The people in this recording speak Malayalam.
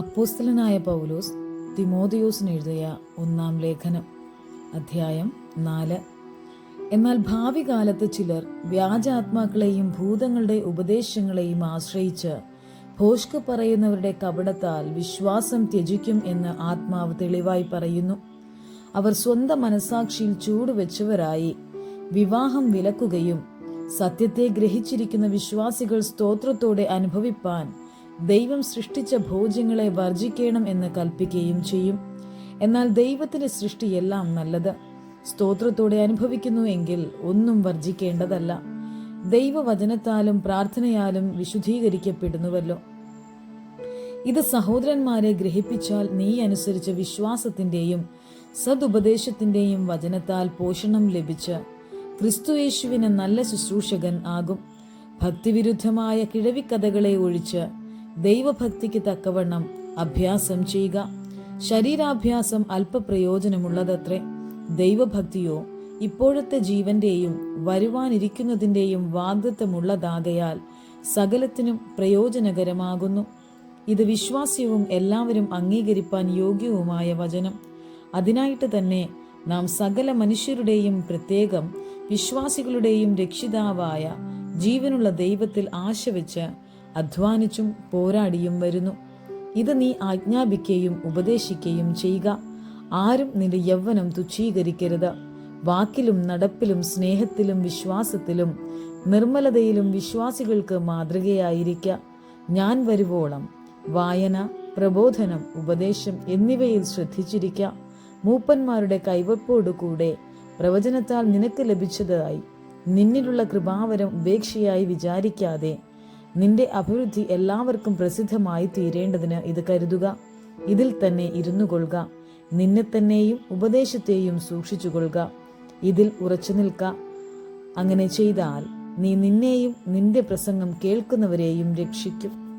അപ്പോസ്തലനായ പൗലോസ് തിമോതിയോസിന് എഴുതിയ ഒന്നാം ലേഖനം അധ്യായം നാല്. എന്നാൽ ഭാവി കാലത്ത് ചിലർ വ്യാജാത്മാക്കളെയും ഭൂതങ്ങളുടെ ഉപദേശങ്ങളെയും ആശ്രയിച്ച് ഭോഷ്ക് പറയുന്നവരുടെ കപടത്താൽ വിശ്വാസം ത്യജിക്കും എന്ന് ആത്മാവ് തെളിവായി പറയുന്നു. അവർ സ്വന്തം മനസാക്ഷിയിൽ ചൂടുവെച്ചവരായി വിവാഹം വിലക്കുകയും സത്യത്തെ ഗ്രഹിച്ചിരിക്കുന്ന വിശ്വാസികൾ സ്തോത്രത്തോടെ അനുഭവിപ്പാൻ ദൈവം സൃഷ്ടിച്ച ഭോജ്യങ്ങളെ വർജിക്കണം എന്ന് കൽപ്പിക്കുകയും ചെയ്യും. എന്നാൽ ദൈവത്തിന്റെ സൃഷ്ടിയെല്ലാം നല്ലത്. സ്തോത്രത്തോടെ അനുഭവിക്കുന്നു എങ്കിൽ ഒന്നും വർജിക്കേണ്ടതല്ല ദൈവവചനത്താലും പ്രാർത്ഥനയാലും വിശുദ്ധീകരിക്കപ്പെടുന്നുവല്ലോ. ഇത് സഹോദരന്മാരെ ഗ്രഹിപ്പിച്ചാൽ നീ അനുസരിച്ച വിശ്വാസത്തിന്റെയും സതുപദേശത്തിന്റെയും വചനത്താൽ പോഷണം ലഭിച്ച് ക്രിസ്തുയേശുവിന് നല്ല ശുശ്രൂഷകൻ ആകും. ഭക്തിവിരുദ്ധമായ കിഴവിക്കഥകളെ ഒഴിച്ച് ദൈവഭക്തിക്ക് തക്കവണ്ണം അഭ്യാസം ചെയ്യുക. ശരീരാഭ്യാസം അല്പപ്രയോജനമുള്ളതത്രേ. ദൈവഭക്തിയോ ഇപ്പോഴത്തെ ജീവന്റെയും വരുവാനിരിക്കുന്നതിന്റെയും വാഗ്ദത്വമുള്ളതാകയാൽ സകലത്തിനും പ്രയോജനകരമാകുന്നു. ഇത് വിശ്വാസ്യവും എല്ലാവരും അംഗീകരിപ്പാൻ യോഗ്യവുമായ വചനം. അതിനായിട്ട് തന്നെ നാം സകല മനുഷ്യരുടെയും പ്രത്യേകം വിശ്വാസികളുടെയും രക്ഷിതാവായ ജീവനുള്ള ദൈവത്തിൽ ആശ അധ്വാനിച്ചും പോരാടിയും വരുന്നു. ഇത് നീ ആജ്ഞാപിക്കുകയും ഉപദേശിക്കുകയും ചെയ്യുക. ആരും നിന്റെ യൗവനം തുച്ഛീകരിക്കരുത്. വാക്കിലും നടപ്പിലും സ്നേഹത്തിലും വിശ്വാസത്തിലും നിർമ്മലതയിലും വിശ്വാസികൾക്ക് മാതൃകയായിരിക്ക. ഞാൻ വരുവോളം. വായന പ്രബോധനം ഉപദേശം എന്നിവയിൽ ശ്രദ്ധിച്ചിരിക്ക. മൂപ്പന്മാരുടെ കൈവപ്പോടുകൂടെ പ്രവചനത്താൽ നിനക്ക് ലഭിച്ചതായി. നിന്നിലുള്ള കൃപാവരം ഉപേക്ഷയായി വിചാരിക്കാതെ നിന്റെ അഭിവൃദ്ധി എല്ലാവർക്കും പ്രസിദ്ധമായി തീരേണ്ടതിന് ഇത് കരുതുക. ഇതിൽ തന്നെ ഇരുന്നു കൊള്ളുക. നിന്നെ തന്നെയും ഉപദേശത്തെയും സൂക്ഷിച്ചുകൊള്ളുക ഇതിൽ ഉറച്ചു നിൽക്ക. അങ്ങനെ ചെയ്താൽ നീ നിന്നെയും നിന്റെ പ്രസംഗം കേൾക്കുന്നവരെയും രക്ഷിക്കും.